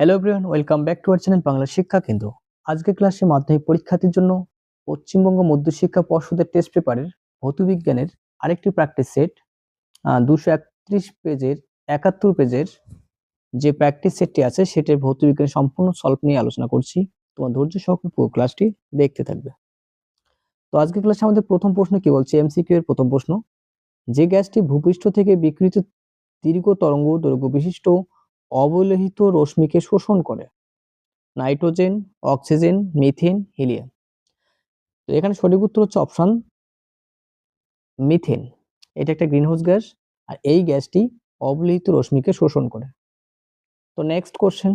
Hello everyone welcome back to our channel Bangla Shiksha Kendra আজকের ক্লাসে মাধ্যমিক পরীক্ষার্থীর জন্য পশ্চিমবঙ্গ মধ্যশিক্ষা পর্ষদের টেস্ট পেপারের ভৌতবিজ্ঞানের আরেকটি প্র্যাকটিস সেট দুশো একত্রিশ পেজের, একাত্তর পেজের যে প্র্যাকটিস সেটটি আছে, সেটির ভৌতবিজ্ঞান সম্পূর্ণ সলভ নিয়ে আলোচনা করছি। তোমার ধৈর্য সহকারে পুরো ক্লাসটি দেখতে থাকবে। তো আজকের ক্লাসে আমাদের প্রথম প্রশ্ন কি বলছে? এমসিকিউ এর প্রথম প্রশ্ন। যে গ্যাসটি ভূপৃষ্ঠ থেকে বিকৃত দীর্ঘ তরঙ্গ দৈর্ঘ্য বিশিষ্ট অবলোহিত রশ্মিকে শোষণ করে। Nitrogen, oxygen, methane, helium. তো এখানে সঠিক উত্তর হচ্ছে অপশন মিথেন। এটা একটা গ্রিনহাউস গ্যাস আর এই গ্যাসটি অবলোহিত রশ্মিকে শোষণ করে। তো নেক্সট কোশ্চেন।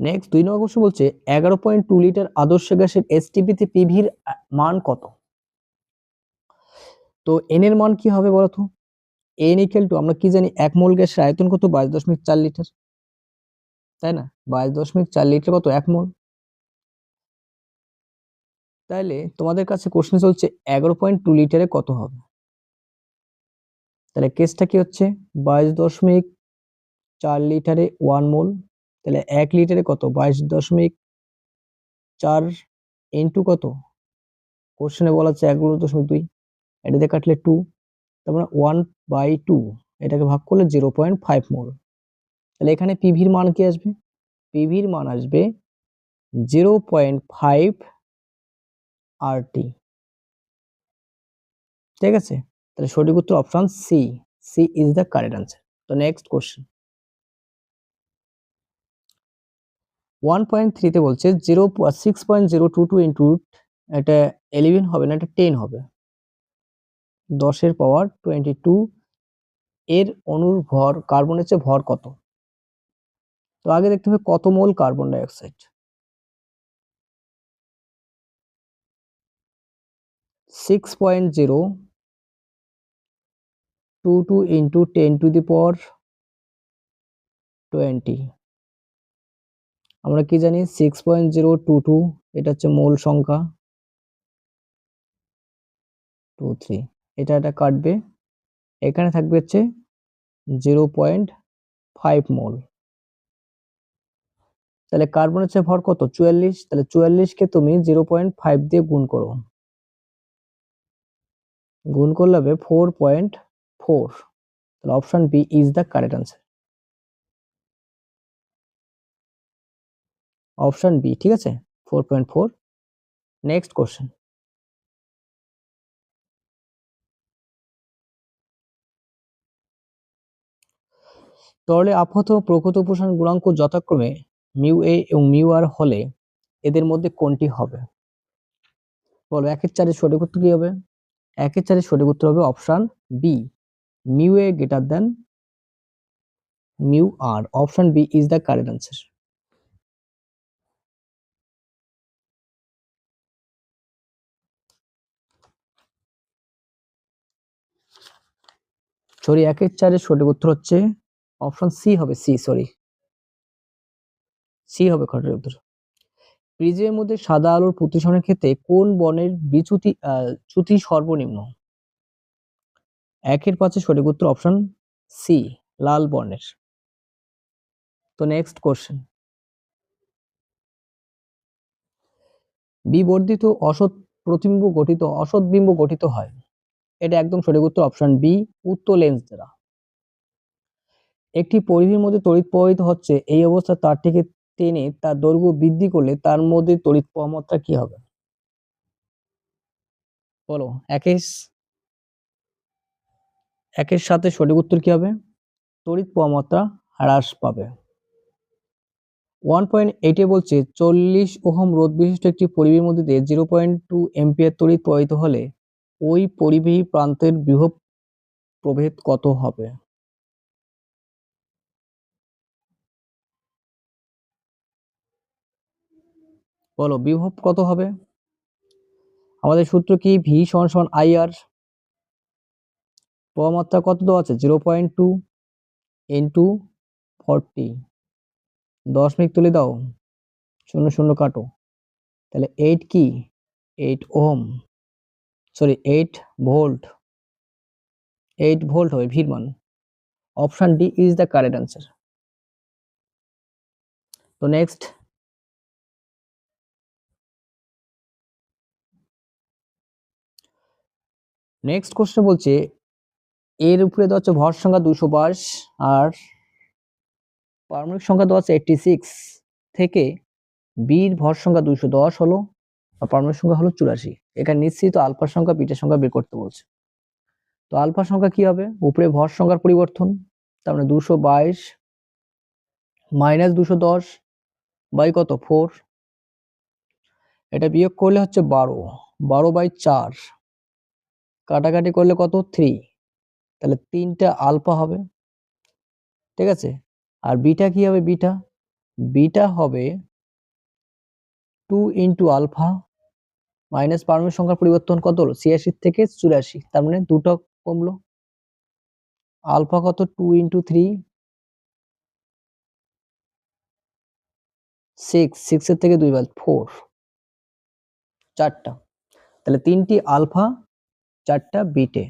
নেক্সট দুই নম্বর কোশ্চেন বলছে, এগারো পয়েন্ট টু লিটার আদর্শ গ্যাসের এসটিপিতে পিভির মান কত? তো এন এর মান কি হবে বলতো? এন ইকুয়াল টু আমরা কি জানি এক মোল গ্যাসের আয়তন কত? বাইশ দশমিক চার লিটার। তাই না? বাইশ দশমিক চার লিটার কত? এক মোল। তাইলে তোমাদের কাছে কোশ্চেন চলছে, এগারো পয়েন্ট টু লিটারে কত হবে? তাহলে কেসটা কি হচ্ছে? বাইশ দশমিক চার লিটারে ওয়ান মোল। তাহলে এক লিটারে কত? বাইশ দশমিক চার ইন্টু কত? কোশ্চেনে বলা হচ্ছে এগারো দশমিক দুই। এটাতে কাটলে টু তার মানে ওয়ান বাই টু এটাকে ভাগ করলে জিরো পয়েন্ট ফাইভ মোল। তাহলে এখানে পিভির মান কি আসবে? পিভির মান আসবে zero point five R T ঠিক আছে? তাহলে সঠিক উত্তর option C C is the correct answer তো নেক্সট কোশ্চেন ওয়ান পয়েন্ট থ্রিতে বলছে zero six point zero two two into এটা এলেভেন হবে না, এটা টেন হবে। দশের পাওয়ার টোয়েন্টি টু এর অনুর ভর কার্বনের চেয়ে ভর কত? তো আগে দেখতে হবে কত mole carbon dioxide six point zero two two into ten to the power twenty আমরা কি জানি? Six point zero two two এটা হচ্ছে মোল সংখ্যা টু থ্রি এটা এটা কাটবে। এখানে থাকবে হচ্ছে জিরো পয়েন্ট ফাইভ মোল তাহলে কার্বন হচ্ছে ভর কত? চুয়াল্লিশ। তাহলে চুয়াল্লিশকে তুমি জিরো পয়েন্ট ফাইভ দিয়ে গুণ করো। গুণ করলে হবে ফোর পয়েন্ট ফোর তাহলে option B is the correct answer option B ঠিক আছে? Four point four next question তরলে আপাত প্রকৃত প্রসারণ গুণাঙ্ক যথাক্রমে মিউ এ এবং মিউ আর হলে এদের মধ্যে কোনটি হবে? বলো, একের চারের সঠিক উত্তর কি হবে? একের চারের সঠিক উত্তর হবে option B. Mu A greater than mu R. Option B is the correct answer sorry, একের চারের সঠিক উত্তর হচ্ছে অপশন সি হবে সি, সরি। সি হবে খটের উত্তর। প্রিজমের মধ্যে সাদা আলোর প্রতিসরণের ক্ষেত্রে কোন বর্ণের বিচ্যুতি চ্যুতি সর্বনিম্ন? একের পাশে সঠিক উত্তর অপশন সি, লাল বর্ণের। তো নেক্সট কোশ্চেন। বিবর্ধিত অসৎ প্রতিবিম্ব গঠিত, অসৎ বিম্ব গঠিত হয়। এটা একদম সঠিক উত্তর অপশন বি, উত্তর লেন্স দ্বারা। একটি পরিধির মধ্যে তড়িৎ প্রবাহিত হচ্ছে, এই অবস্থা তারটিকে টেনে তার দৈর্ঘ্য বৃদ্ধি করলে তার মধ্যে তড়িৎ প্রবাহমাত্রা কি হবে? বলো, একের একের সাথে সঠিক উত্তর কি হবে? তড়িৎ প্রবাহমাত্রা হ্রাস পাবে। ওয়ান পয়েন্ট এইটে বলছে, চল্লিশ ওহম রোধ বিশিষ্ট একটি পরিবের মধ্যে দিয়ে জিরো পয়েন্ট টু এম্পিয়ার তড়িৎ প্রবাহিত হলে ওই পরিবাহী প্রান্তের বৃহৎ প্রভেদ কত হবে? বলো, বিভব কত হবে? আমাদের সূত্র কি? ভি সমান সমান আই আর প্রমাত্রা কত দেওয়া আছে? Zero point two into forty দশ মিনিট তুলে দাও। শূন্য শূন্য কাটো। তাহলে এইট কি? Eight ohm. Sorry eight volt eight volt হবে ভির মান। Option D is the correct answer তো নেক্সট নেক্সট কোশ্চেন বলছে, এর উপরে দেওয়া হচ্ছে ভর সংখ্যা দুশো বাইশ আর পারমাণবিক সংখ্যা দেওয়া আছে এইটটি সিক্স থেকে বির ভর সংখ্যা দুশো দশ হলো আর পারমাণবিক সংখ্যা হলো চুরাশি। এখানে নিশ্চিত আলফা সংখ্যা, বিটা সংখ্যা বের করতে বলছে। তো আলফা সংখ্যা কি হবে? উপরে ভর সংখ্যার পরিবর্তন, তার মানে দুশো বাইশ মাইনাস দুশো দশ বাই কত? ফোর। এটা বিয়োগ করলে হচ্ছে বারো। বারো বাই চার। কাটাকাটি করলে কত? থ্রি তাহলে তিনটা আলফা হবে। ঠিক আছে? আর বিটা কি হবে বিটা? বিটা হবে টু ইন্টু আলফা মাইনাস পারমাণবিক সংখ্যার পরিবর্তন কত হলো? ছিয়াশি থেকে চুরাশি। তার মানে দুটো কমলো। আলফা কত? টু ইন্টু থ্রি সিক্স সিক্সের থেকে দুই বাদ ফোর চারটা। তাহলে তিনটি আলফা চারটা বিটে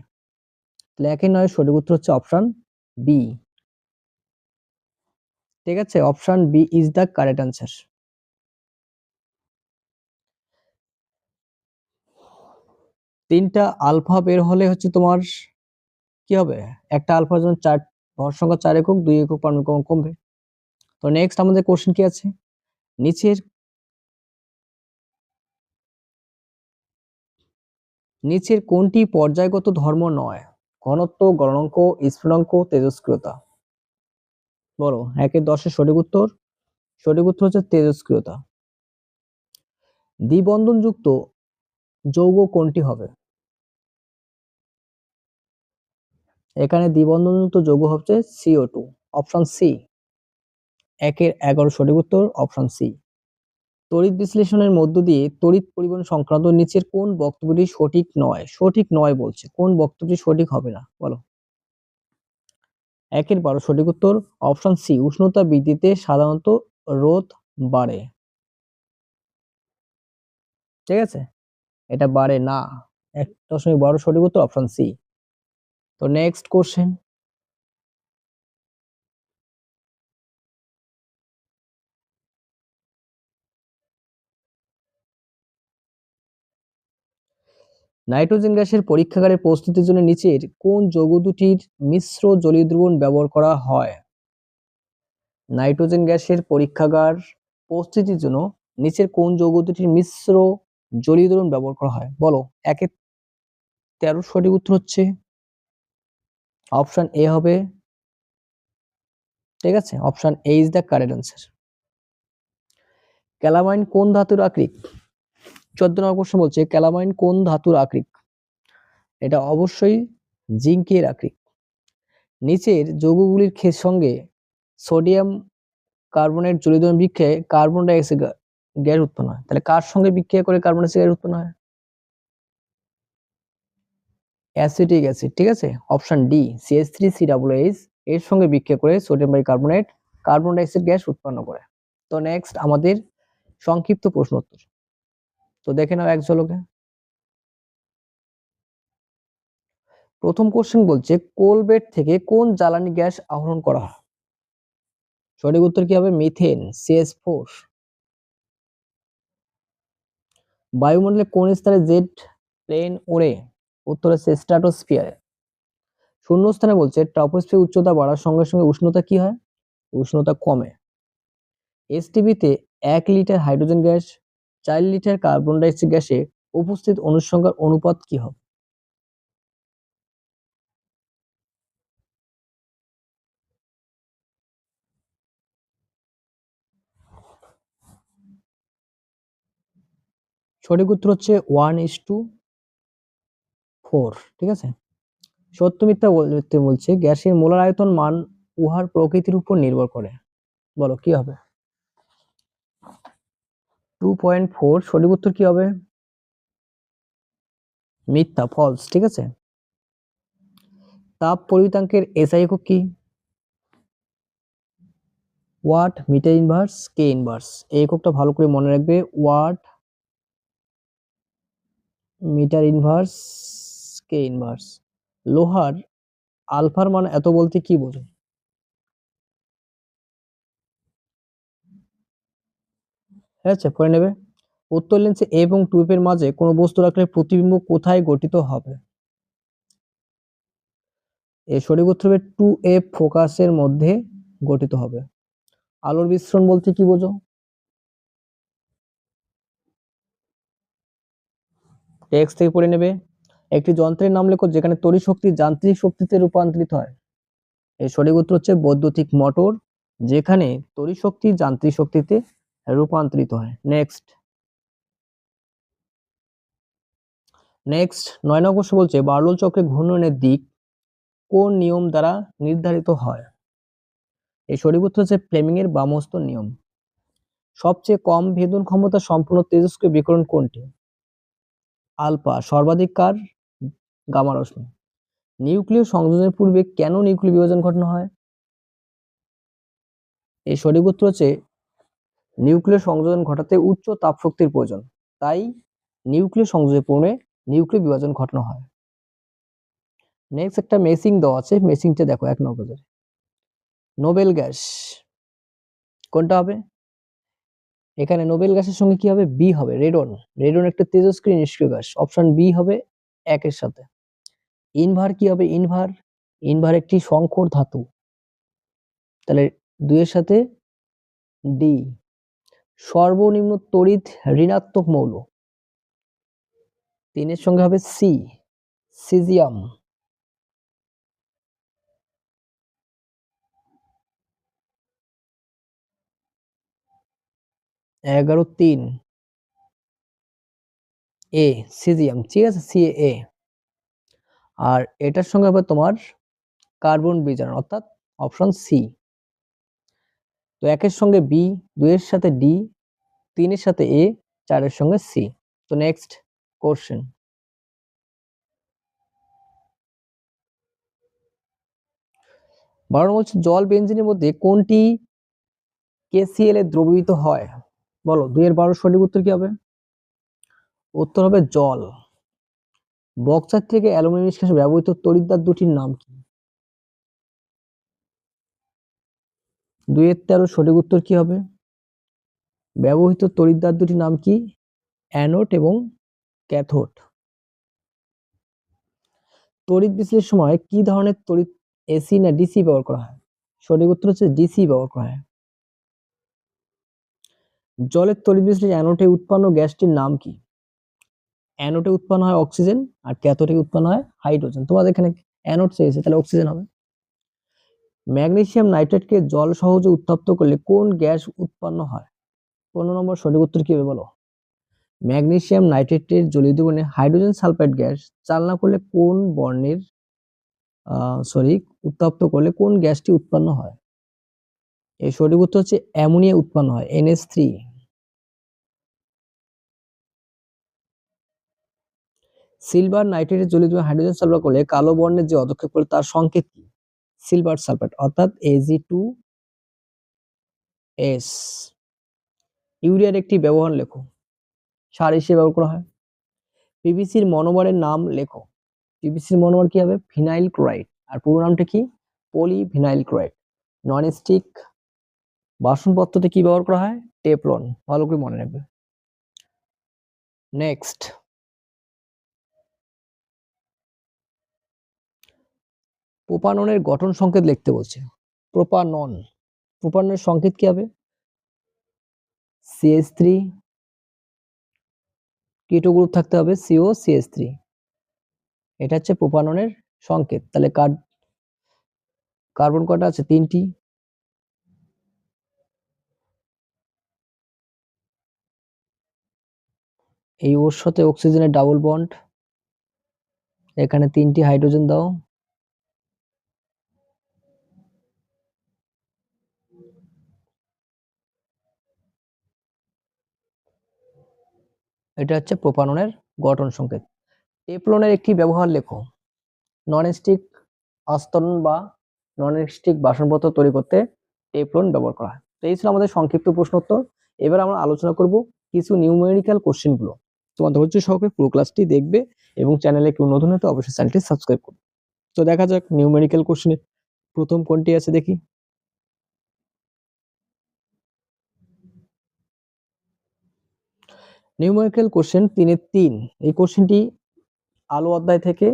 তাহলে একে নয়, সঠিক উত্তর হচ্ছে অপশান বি ঠিক আছে option B is the correct answer তিনটা আলফা বের হলে হচ্ছে তোমার কি হবে? একটা আলফার জন্য চার, ভর সংখ্যা চার একক, দুই একক পারমাণবিক কমবে। তো নেক্সট আমাদের কোশ্চেন কি আছে? নিচের নিচের কোনটি পর্যায়গত ধর্ম নয়? ঘনত্ব গণনাঙ্ক স্ফুটনাঙ্ক তেজস্ক্রিয়তা। বলো, একের দশের সঠিক উত্তর? সঠিক উত্তর হচ্ছে তেজস্ক্রিয়তা। দ্বিবন্ধনযুক্ত যৌগ কোনটি হবে? এখানে দ্বিবন্ধনযুক্ত যৌগ হচ্ছে সিও টু অপশন সি একের এগারো সঠিক উত্তর অপশন সি তড়িৎ বিশ্লেষণের মধ্য দিয়ে তড়িৎ পরিবহন সংক্রান্ত নিচের কোন বক্তব্যটি সঠিক নয়? সঠিক নয় বলছে। কোন বক্তব্যটি সঠিক হবে না? বলো। একের বারো সঠিক উত্তর, অপশন সি, উষ্ণতা বৃদ্ধিতে সাধারণত রোধ বাড়ে। ঠিক আছে? এটা বাড়ে না। এক দশমিক বারো সঠিক উত্তর, অপশন সি। তো নেক্সট কোশ্চেন নাইট্রোজেন গ্যাসের পরীক্ষাগারের প্রস্তুতির জন্য নিচের কোন যৌগ দুটির মিশ্র জলীয় দ্রবণ ব্যবহার করা হয়? নাইট্রোজেন গ্যাসের পরীক্ষাগার প্রস্তুতির জন্য নিচের কোন যৌগ দুটির মিশ্র জলীয় দ্রবণ ব্যবহার করা হয়? বলো, একে তেরো সঠিক উত্তর হচ্ছে অপশন এ হবে। ঠিক আছে, option A is the correct answer. Calamine কোন ধাতুর আকরিক চোদ্দ নম্বর প্রশ্ন বলছে, ক্যালামাইন কোন ধাতুর আকরিক এটা অবশ্যই জিঙ্কের আকরিক নিচের যৌগগুলির সঙ্গে সোডিয়াম কার্বনেট জলীয় বিক্রিয়ায় কার্বন ডাইঅক্সাইড গ্যাস উৎপন্ন হয়। তাহলে কার সঙ্গে বিক্রিয়া করে কার্বন ডাইঅক্সাইড গ্যাস উৎপন্ন হয়? অ্যাসিটিক অ্যাসিড, ঠিক আছে? Option D C H three C double H এর সঙ্গে বিক্রিয়া করে sodium bicarbonate carbon dioxide gas উৎপন্ন করে। তো নেক্সট আমাদের সংক্ষিপ্ত প্রশ্ন উত্তর। তো দেখে নাও এক ঝলকে। প্রথম কোশ্চেন বলছে, কোলবেট থেকে কোন জ্বালানি গ্যাস আহরণ করা সঠিক উত্তর কি হবে? মিথেন সিএস ফোর বায়ুমণ্ডলে কোন স্তরে জেট প্লেন ওড়ে? উত্তর হচ্ছে স্ট্র্যাটোস্ফিয়ারে শূন্যস্থানে বলছে, ট্রপোস্ফিয়ার উচ্চতা বাড়ার সঙ্গে সঙ্গে উষ্ণতা কি হয়? উষ্ণতা কমে। এসটিভিতে এক লিটার হাইড্রোজেন গ্যাস চার লিটার কার্বন ডাইঅক্সাইড গ্যাসে উপস্থিত অনুসংখ্যার অনুপাত কি হবে? সঠিক উত্তর হচ্ছে ওয়ান ইস টু ফোর ঠিক আছে? সত্য মিথ্যা বলতে বলছে, গ্যাসের মোলার আয়তন মান উহার প্রকৃতির উপর নির্ভর করে। বলো, কি হবে? টু পয়েন্ট ফোর সঠিক উত্তর কি হবে? মিথ্যা ফলস ঠিক আছে? তাপ পরিমিতাঙ্কের এসআই একক কি? Watt metre inverse K inverse এই এককটা ভালো করে মনে রাখবে watt metre inverse K inverse লোহার আলফার মান এত বলতে কি বোঝো ঠিক আছে? পড়ে নেবে। উত্তর লেন্সে এবং টু এর মাঝে কোনো বস্তু রাখলে প্রতিবিম্ব কোথায় গঠিত হবে? এর সঠিক উত্তর হবে টু এ ফোকাসের মধ্যে গঠিত হবে। আলোর বিস্ফোরণ বলতে কি বোঝো? টেক্সট থেকে পড়ে নেবে। একটি যন্ত্রের নাম লেখো যেখানে তড়িৎ শক্তি যান্ত্রিক শক্তিতে রূপান্তরিত হয়। এর সঠিক উত্তর হচ্ছে বৈদ্যুতিক মোটর যেখানে তড়িৎ শক্তি যান্ত্রিক শক্তিতে রূপান্তরিত হয়। নেক্সট নেক্সট নয় নম্বর প্রশ্ন বলছে বার্লোল চক্রে ঘূর্ণনের দিক কোন নিয়ম দ্বারা নির্ধারিত হয়? এই সঠিক উত্তর হচ্ছে ফ্লেমিং এর বামস্ত নিয়ম। সবচেয়ে কম ভেদন ক্ষমতা সম্পূর্ণ তেজস্ক্রিয় বিকরণ কোনটি? আলফা, সর্বাধিক কার? গামা নিউক্লিয় সংযোজনের পূর্বে কেন নিউক্লিয় বিভাজন ঘটানো হয়? এই সঠিক উত্তর হচ্ছে নিউক্লিয় সংযোজন ঘটাতে উচ্চ তাপ শক্তির প্রয়োজন। তাই নিউক্লিয় সংযোজনের পূর্বে নিউক্লিয় বিভাজন ঘটানো হয়। নেক্সট একটা মেসিং দেওয়া আছে। মেসিংটা দেখো, এক নম্বরে নোবেল গ্যাস কোনটা হবে? এখানে নোবেল গ্যাসের সঙ্গে কি হবে? বি হবে রেডন রেডন একটা তেজস্ক্রিয় নিষ্ক্রিয় গ্যাস অপশন বি হবে একের সাথে। ইনভার কি হবে? ইনভার ইনভার একটি সংকর ধাতু। তাহলে দুইয়ের সাথে ডি সর্বনিম্ন তড়িৎ ঋণাত্মক মৌল। তিনের সঙ্গে হবে সি সিজিয়াম এগারো, তিন। এ সিজিয়াম ঠিক আছে? সি এ আর এটার সঙ্গে হবে তোমার কার্বন বিজারণ অর্থাৎ অপশন সি তো একের সঙ্গে বি দুইয়ের সাথে ডি তিনের সাথে এ চারের সঙ্গে সি তো নেক্সট কোশ্চেন বারো বলছে জল বেঞ্জিনের মধ্যে কোনটি কেসিএল এ দ্রবীভূত হয়? বলো, দুইয়ের বারো সঠিক উত্তর কি হবে? উত্তর হবে জল। বক্সার থেকে অ্যালুমিনিয়াম নিষ্কাশে ব্যবহৃত তড়িৎদ্বার দুটির নাম কি? দুইয়ের তেরো সঠিক উত্তর কি হবে? ব্যবহৃত তড়িৎদ্বার দুটি নাম কি? অ্যানোড এবং ক্যাথোড। তড়িৎ বিশ্লেষণের সময় কি ধরনের তড়িৎ এসি না ডিসি ব্যবহার করা হয়? সঠিক উত্তর হচ্ছে ডিসি ব্যবহার করা হয়। জলের তড়িৎ বিশ্লেষণে অ্যানোটে উৎপন্ন গ্যাসটির নাম কি? অ্যানোটে উৎপন্ন হয় অক্সিজেন আর ক্যাথোডে উৎপন্ন হয় হাইড্রোজেন। তোমাদের এখানে অ্যানোড চেয়েছে তাহলে অক্সিজেন হবে। ম্যাগনেসিয়াম নাইট্রেটকে জল সহজে উত্তপ্ত করলে কোন গ্যাস উৎপন্ন হয়? পনেরো নম্বর সঠিক উত্তর কি হবে বলো? ম্যাগনেসিয়াম নাইট্রেটের জলীয় বর্ণে হাইড্রোজেন সালফাইড গ্যাস চালনা করলে কোন বর্ণের সরি, উত্তপ্ত করলে কোন গ্যাসটি উৎপন্ন হয়? এই সঠিক উত্তর হচ্ছে অ্যামোনিয়া উৎপন্ন হয়, এনএস থ্রি। সিলভার নাইট্রেটের জ্বলিত হাইড্রোজেন সালফার করলে কালো বর্ণের যে অদক্ষেপ করে তার সংকেত কি? সিলভার সালফেট অর্থাৎ এজি টু এস ইউরিয়ার একটি ব্যবহার লেখো। সার হিসেবে ব্যবহার করা হয়। পিভিসির মনোমারের নাম লেখো। পিভিসির মনোমার কি হবে? ফিনাইল ক্লোরাইড আর পুরো নামটা কি? Poly vinyl chloride non stick বাসনপত্রতে কি ব্যবহার করা হয়? টেপলন ভালো করে মনে রাখবে। নেক্সট প্রোপাননের গঠন সংকেত লিখতে বলছে। প্রোপানন। প্রোপাননের সংকেত কি হবে? সিএস থ্রি কিটো গ্রুপ থাকতে হবে সিও সিএস থ্রি এটা হচ্ছে প্রোপাননের সংকেত। তাহলে কার কার্বন কটা আছে? তিনটি। এই ওর সাথে অক্সিজেনের ডাবল বন্ড এখানে তিনটি হাইড্রোজেন দাও। এটা হচ্ছে প্রোপাননের গঠন সংকেত। টেপলনের একটি ব্যবহার লেখো। নন স্টিক আস্তরণ বা নন স্টিক বাসনপত্র তৈরি করতে টেপলন ব্যবহার করা হয়। তো এই ছিল আমাদের সংক্ষিপ্ত প্রশ্নোত্তর এবার আমরা আলোচনা করব কিছু নিউমেরিক্যাল কোশ্চেনগুলো তোমার ধৈর্য সহকারে পুরো ক্লাসটি দেখবে এবং চ্যানেলে কেউ নতুন হতে অবশ্যই চ্যানেলটি সাবস্ক্রাইব করবে। তো দেখা যাক নিউমেরিক্যাল কোশ্চেনে প্রথম কোনটি আছে দেখি। নিউমেরিক্যাল কোশ্চেন তিনের তিন। এই কোশ্চেনটি আলো অধ্যায় থেকে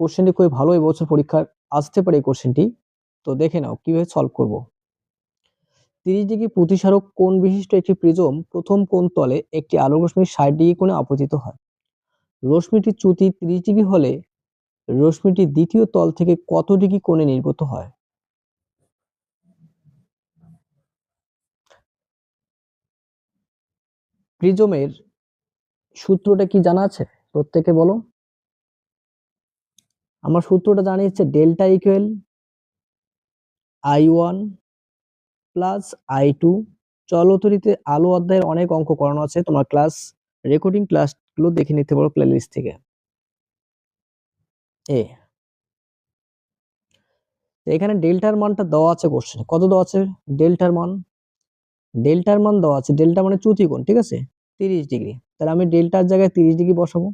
কোশ্চেনটি খুবই ভালো এবছর পরীক্ষার আসতে পারে এই কোশ্চেনটি তো দেখে নাও, কীভাবে সলভ করব? তিরিশ ডিগ্রি প্রতিসারক কোণ বিশিষ্ট একটি প্রিজম প্রথম কোণ তলে একটি আলো রশ্মি ষাট ডিগ্রি কোণে আপতিত হয়। রশ্মিটির চ্যুতি তিরিশ ডিগ্রি হলে রশ্মিটি দ্বিতীয় তল থেকে কত ডিগ্রি কোণে নির্গত হয়? প্রিজমের সূত্রটা কি জানা আছে? প্রত্যেকে বলো। আমার সূত্রটা জানি হচ্ছে delta equal I one plus I two চলতরিতে আলো অধ্যায়ের অনেক অঙ্ক করানো আছে। তোমার ক্লাস রেকর্ডিং ক্লাসগুলো দেখে নিতে পারো প্লে লিস্ট থেকে এ এখানে ডেল্টার মানটা দেওয়া আছে কোশ্চেন কত দেওয়া আছে? ডেল্টার মান। ডেল্টার মান দেওয়া আছে। ডেল্টা মানে চ্যুতি কোণ, ঠিক আছে? তিরিশ ডিগ্রি। তাহলে আমি ডেল্টার জায়গায় তিরিশ ডিগ্রি বসাবো।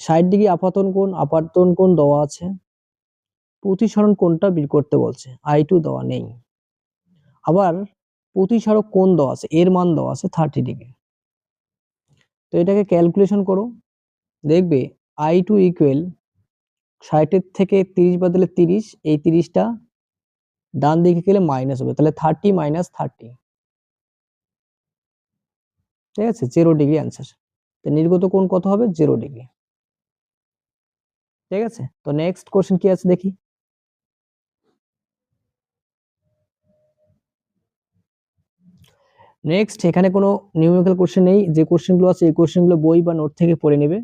ষাট ডিগ্রি আপাতন কোণ আপাতন কোণ দেওয়া আছে। প্রতিসরণ কোণটা বের করতে বলছে। আই টু দেওয়া নেই। আবার প্রতিসারক কোণ দেওয়া আছে, এর মান দেওয়া আছে থার্টি ডিগ্রি। তো এটাকে ক্যালকুলেশন করো। দেখবে আই টু ইকুয়াল ষাটের থেকে তিরিশ বদলে তিরিশ, এই তিরিশটা ডান দিকে গেলে মাইনাস হবে। তাহলে থার্টি মাইনাস থার্টি ঠিক আছে? জিরো ডিগ্রি অ্যান্সার তো নির্গত কোণ কত হবে? জিরো ডিগ্রি ঠিক আছে? তো নেক্সট কোশ্চেন কি আছে দেখি? নেক্সট এখানে কোনো নিউমেরিক্যাল কোশ্চেন নেই। যে কোশ্চেনগুলো আছে, এই কোশ্চেনগুলো বই বা নোট থেকে পড়ে নেবে।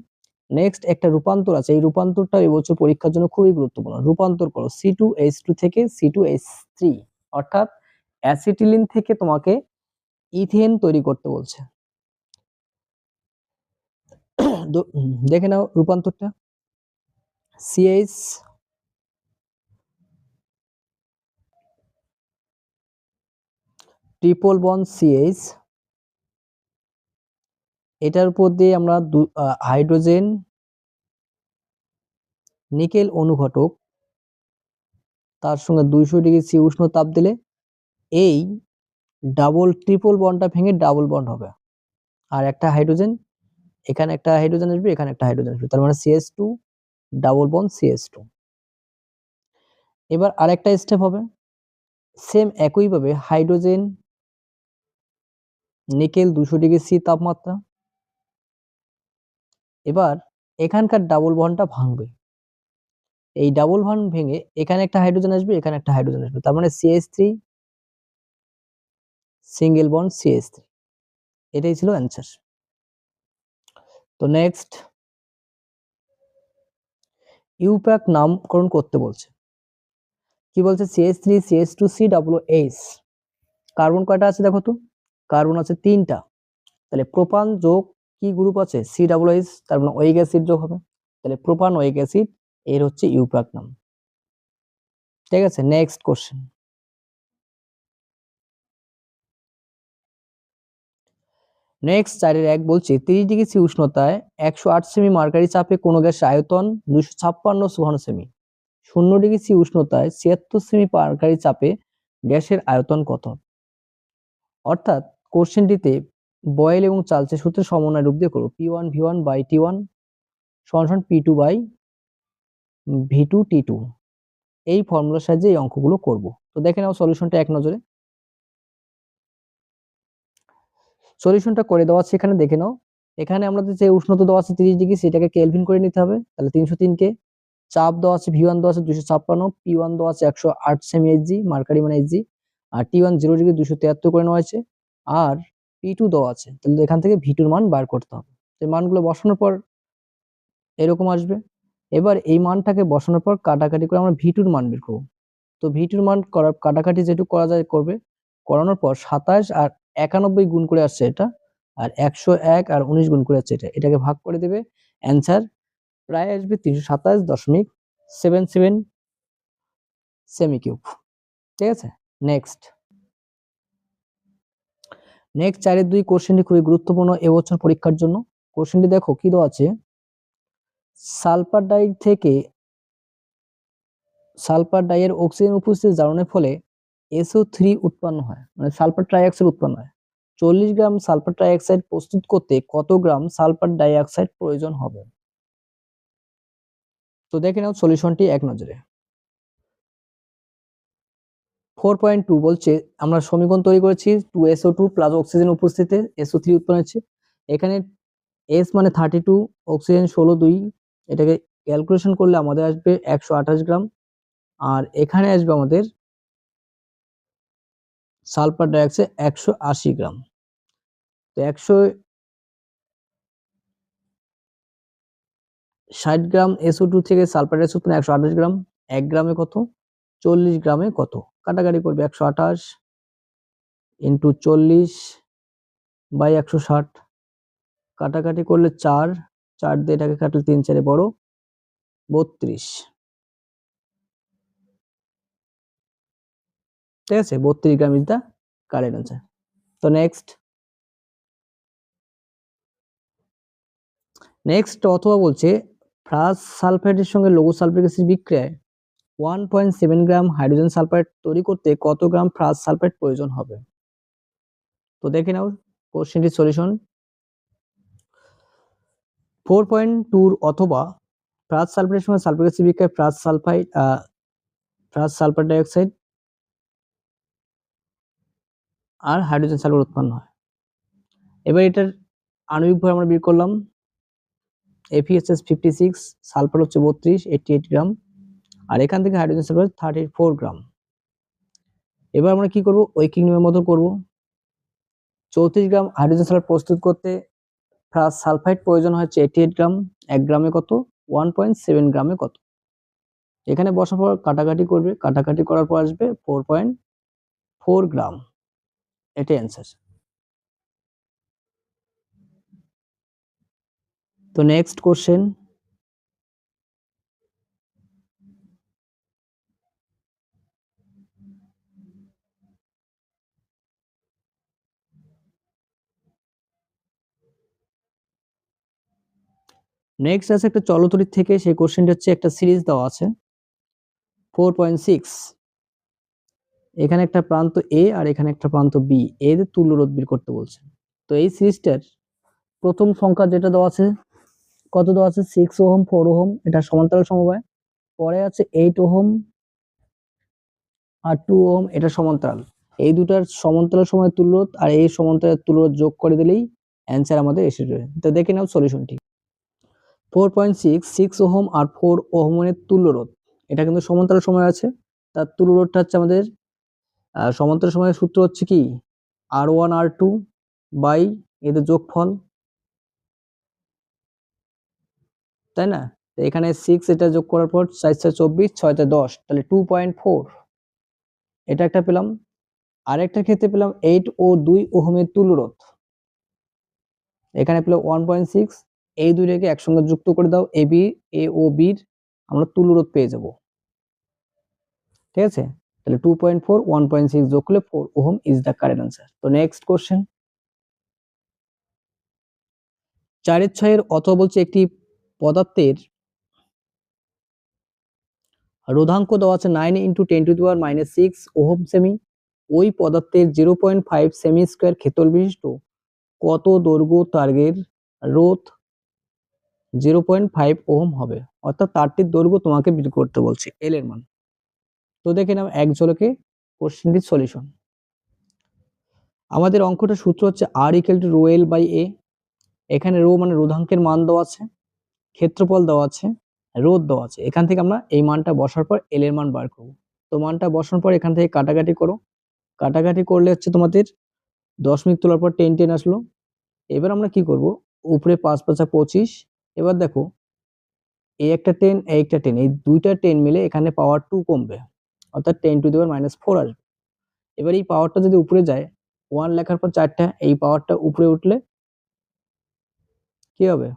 নেক্সট একটা রূপান্তর আছে। এই রূপান্তরটা এবছর পরীক্ষার জন্য খুবই গুরুত্বপূর্ণ। রূপান্তর করো। সি টু এইচ টু থেকে সি টু এইচ থ্রি অর্থাৎ অ্যাসিটিলিন থেকে তোমাকে ইথেন তৈরি করতে বলছে। দেখে নাও রূপান্তরটা। C H triple bond C H এটার উপর দিয়ে আমরা হাইড্রোজেন নিকেল অনুঘটক, তার সঙ্গে দুইশো ডিগ্রি সি উষ্ণ তাপ দিলে এই ডাবল ট্রিপল বন্ডটা ভেঙে ডাবল বন্ড হবে। আর একটা হাইড্রোজেন এখানে একটা হাইড্রোজেন আসবে, এখানে একটা হাইড্রোজেন আসবে। তার মানে C H two double bond C H two এবার আরেকটা স্টেপ হবে। সেম একইভাবে হাইড্রোজেন নিকেল দুশো ডিগ্রি সি তাপমাত্রা। এবার এখানকার ডাবল বনটা ভাঙবে। এই ডাবল বন্ড ভেঙে এখানে একটা হাইড্রোজেন আসবে, এখানে একটা হাইড্রোজেন আসবে। তার মানে C H three single bond C H three এটাই ছিল অ্যান্সার তো নেক্সট ইউপ্যাক নামকরণ করতে বলছে। কি বলছে? C H three C H two C double H carbon কয়টা আছে দেখো তো? কার্বন আছে তিনটা। তাহলে প্রোপান যোগ কি গ্রুপ আছে? সি ডাবল এইচ তার মানে ওয়েক অ্যাসিড যোগ হবে। তাহলে প্রোপান ওয়েক অ্যাসিড এর হচ্ছে ইউপ্যাক নাম। ঠিক আছে? নেক্সট কোশ্চেন নেক্সট চারের এক বলছে, তিরিশ ডিগ্রি সি উষ্ণতায় একশো আট সেমি মার্কারি চাপে কোনো গ্যাসের আয়তন দুশো ছাপ্পান্ন সুহান সেমি। শূন্য ডিগ্রি সি উষ্ণতায় ছিয়াত্তর সেমি মার্কারি চাপে গ্যাসের আয়তন কত? অর্থাৎ কোশ্চেনটিতে বয়েল এবং চালচে সূত্রের সমন্বয় রূপ দিয়ে করো, P one V one by T one সমান P two by V two T two. এই ফর্মুলার সাহায্যে এই অঙ্কগুলো করব। তো দেখে নাও সলিউশনটা এক নজরে। সলিউশনটা করে দেওয়া আছে, এখানে দেখে নাও। এখানে আমাদের যে উষ্ণতা দেওয়া আছে তিরিশ ডিগ্রি, সেটাকে কেলভিন করে নিতে হবে। তাহলে তিনশো তিনকে। চাপ দেওয়া আছে ভি ওয়ান দেওয়া আছে দুশো ছাপ্পান্ন পি ওয়ান দেওয়া আছে একশো আট সেমি এইচজি মার্কারি মানে এইচজি আর টি ওয়ান জিরো ডিগ্রি দুশো তিয়াত্তর করে নেওয়া হয়েছে। আর পি টু দেওয়া আছে, তাহলে এখান থেকে ভি টুর মান বার করতে হবে। এই মানগুলো বসানোর পর এরকম আসবে। এবার এই মানটাকে বসানোর পর কাটাকাটি করে আমরা ভি টুর মান বের করব। তো ভি টুর মান করার কাটাকাটি যেটুকু করা যায় করবে, করানোর পর সাতাশ আর একানব্বই গুণ করে আসছে এটা, আর একশো এক আর উনিশ গুণ করে আসছে এটা। এটাকে ভাগ করে দেবে, অ্যান্সার প্রায় আসবে তিনশো সাতাশ দশমিক সেভেন সেভেন সেমি কিউব। ঠিক আছে? নেক্সট। নেক্সট, চারের দুই কোশ্চেনটি খুবই গুরুত্বপূর্ণ এবছর পরীক্ষার জন্য। কোশ্চেনটি দেখো, কি দেওয়া আছে? সালফার ডাই থেকে, সালফার ডাইয়ের অক্সিজেন উপস্থিতি জারণের ফলে এসও থ্রি উৎপন্ন হয় মানে সালফার ট্রাইঅক্সাইড উৎপন্ন হয়। চল্লিশ গ্রাম সালফার ট্রাইঅক্সাইড প্রস্তুত করতে কত গ্রাম সালফার ডাইঅক্সাইড প্রয়োজন হবে? তো দেখে নাও সলিউশনটি এক নজরে। ফোর পয়েন্ট টু বলছে, আমরা সমীকরণ তৈরি করেছি two SO two plus oxygen উপস্থিতিতে এসও থ্রি উৎপন্ন হচ্ছে এখানে এস মানে থার্টি টু অক্সিজেন ষোলো দুই, এটাকে ক্যালকুলেশন করলে আমাদের আসবে একশো আঠাশ গ্রাম। আর এখানে আসবে আমাদের সালফার ডাইঅক্সাইড একশো আশি গ্রাম। তো একশো ষাট গ্রাম এসও টু থেকে সালফার ডাইঅক্সাইড একশো আঠাশ গ্রাম। এক গ্রামে কত? চল্লিশ গ্রামে কত? কাটাকাটি করবে একশো আঠাশ ইন্টু চল্লিশ বাই একশো ষাট। কাটাকাটি করলে চার চার দিয়ে এটাকে কাটলে তিন চারে বড় বত্রিশ। ঠিক আছে? বত্রিশ গ্রাম ইজ দ্য কারেন্ট আনসার তো নেক্সট নেক্সট অথবা বলছে ফ্রাস সালফেটের সঙ্গে লঘু সালফেট অ্যাসিড বিক্রিয়ায় one point seven gram hydrogen sulphide তৈরি করতে কত গ্রাম ফ্রাস সালফাইড প্রয়োজন হবে? তো দেখে নাও কোশ্চেনটির সলিউশন ফোর পয়েন্ট টুর অথবা ফ্রাস সালফেটের সঙ্গে সালফার অ্যাসিড বিক্রিয়ায় ferrous sulphide ferrous sulphur dioxide আর হাইড্রোজেন সালফার উৎপন্ন হয়। এবার এটার আণবিক ভর আমরা বের করলাম এফিএসএস ফিফটি সিক্স সালফার হচ্ছে বত্রিশ এইটটি এইট গ্রাম আর এখান থেকে hydrogen sulphur thirty four gram এবার আমরা কি করব? ঐকিক নিয়মের মতো করব। চৌত্রিশ গ্রাম হাইড্রোজেন সালফার প্রস্তুত করতে প্লাস সালফাইড প্রয়োজন হচ্ছে এইটি এইট গ্রাম এক গ্রামে কত? ওয়ান পয়েন্ট সেভেন গ্রামে কত? এখানে বসার পর কাটাকাটি করবে, কাটাকাটি করার পর আসবে ফোর পয়েন্ট ফোর গ্রাম এটাই অ্যান্সার তো নেক্সট কোশ্চেন নেক্সট আছে একটা চলতরির থেকে, সেই কোশ্চেনটা হচ্ছে একটা সিরিজ দেওয়া আছে। ফোর পয়েন্ট সিক্স এখানে একটা প্রান্ত এ আর এখানে একটা প্রান্ত বি এদের তুল্য রোধ বের করতে বলছে। তো এই সিরিজটার প্রথম সংখ্যা যেটা দেওয়া আছে, কত দেওয়া আছে? সিক্স ওহম ফোর ওহম, এটা সমান্তরাল সমবায়। পরে আছে এইট ওহম আর টু ওহম, এটা সমান্তরাল। এই দুটার সমান্তরাল সময় তুল্যরোধ আর এই সমান্তরাল তুল্যরোধ যোগ করে দিলেই অ্যান্সার আমাদের এসে যাবে। তো দেখে নাও সলিউশনটি four point six six ohm আর ফোর ওহমের তুল্যরোধ এটা কিন্তু সমান্তরাল সময় আছে। তার তুল্যরোধটা হচ্ছে আমাদের আহ, সমান্তরাল সময়ের সূত্র হচ্ছে কি? R one R two by এদের যোগফল। তাই না? এখানে সিক্স এটা যোগ করার পর চার চার চব্বিশ ছয়টা দশ তাহলে টু পয়েন্ট ফোর এটা একটা পেলাম। আরেকটা ক্ষেত্রে পেলাম এইট ও দুই ওহমের তুল্যরোধ এখানে পেলাম ওয়ান পয়েন্ট সিক্স এই দুইটাকে একসঙ্গে যুক্ত করে দাও এ বি এ ও বির আমরা তুল্যরোধ পেয়ে যাব। ঠিক আছে? তাহলে two point four one point six যোগ করলে four ohm is the correct answer তো নেক্সট কোশ্চেন চারের ছয়ের অথবা বলছে একটি পদার্থের রোধাঙ্ক দেওয়া আছে nine into ten to power minus six ohm semi ওই পদার্থের জিরো পয়েন্ট ফাইভ সেমি স্কোয়ার ক্ষেত্রল বিশিষ্ট কত দৈর্ঘ্য তার্গের রোধ জিরো পয়েন্ট ফাইভ ওহম হবে? অর্থাৎ তারটির দৈর্ঘ্য তোমাকে বের করতে বলছে এল এর মান। তো দেখে নাম এক ঝলকে কোশ্চেনটির সলিউশন আমাদের অঙ্কটা সূত্র হচ্ছে R equal to rho L by A এখানে রো মানে রোধাঙ্কের মান দেওয়া আছে, ক্ষেত্রফল দেওয়া আছে, রোধ দেওয়া আছে। এখান থেকে আমরা এই মানটা বসার পর এল এর মান বার করব। তো মানটা বসানোর পর এখান থেকে কাটাকাটি করো। কাটাকাটি করলে হচ্ছে তোমাদের দশমিক তোলার পর টেন টেন আসলো। এবার আমরা কি করব? উপরে পাঁচ পাঁচা পঁচিশ। এবার দেখো এই একটা টেন এই একটা টেন এই দুইটা টেন মিলে এখানে পাওয়ার টু কমবে। অর্থাৎ টেন টু দেওয়ার মাইনাস ফোর আসবে। এবার এই পাওয়ারটা যদি উপরে যায় ওয়ান লেখার পর চারটা, এই পাওয়ারটা উপরে উঠলে কি হবে?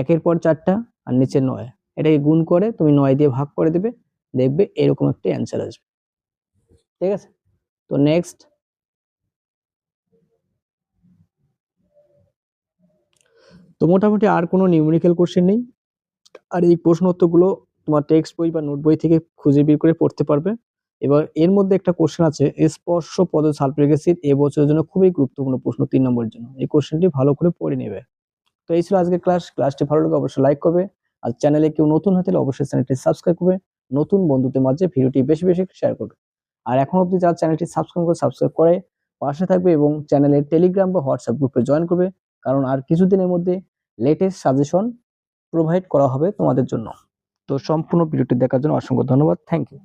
একের পর চারটা আর নিচে নয়। এটাকে গুণ করে তুমি নয় দিয়ে ভাগ করে দেবে, দেখবে এরকম একটা অ্যান্সার আসবে। ঠিক আছে? তো নেক্সট তো মোটামুটি আর কোনো নিউমেরিক্যাল কোশ্চেন নেই। আর এই প্রশ্ন উত্তরগুলো তোমার টেক্সট বই বা নোট বই থেকে খুঁজে বের করে পড়তে পারবে। এবার এর মধ্যে একটা কোশ্চেন আছে স্পর্শ পদ সালফিউরিক অ্যাসিড এ বছরের জন্য খুবই গুরুত্বপূর্ণ প্রশ্ন তিন নম্বরের জন্য। এই কোশ্চেনটি ভালো করে পড়ে নেবে। তো এই ছিল আজকের ক্লাস ক্লাসটি ভালো লাগলে অবশ্যই লাইক করবে। আর চ্যানেলে কেউ নতুন হয়ে অবশ্যই চ্যানেলটি সাবস্ক্রাইব করবে। নতুন বন্ধুদের মাঝে ভিডিওটি বেশি বেশি শেয়ার করবে। আর এখন অবধি যারা চ্যানেলটি সাবস্ক্রাইব করে সাবস্ক্রাইব করে পাশে থাকবে এবং চ্যানেলের টেলিগ্রাম বা হোয়াটসঅ্যাপ গ্রুপে জয়েন করবে, কারণ আর কিছুদিনের মধ্যে লেটেস্ট সাজেশন প্রোভাইড করা হবে তোমাদের জন্য। তো সম্পূর্ণ ভিডিওটি দেখার জন্য অসংখ্য ধন্যবাদ। Thank you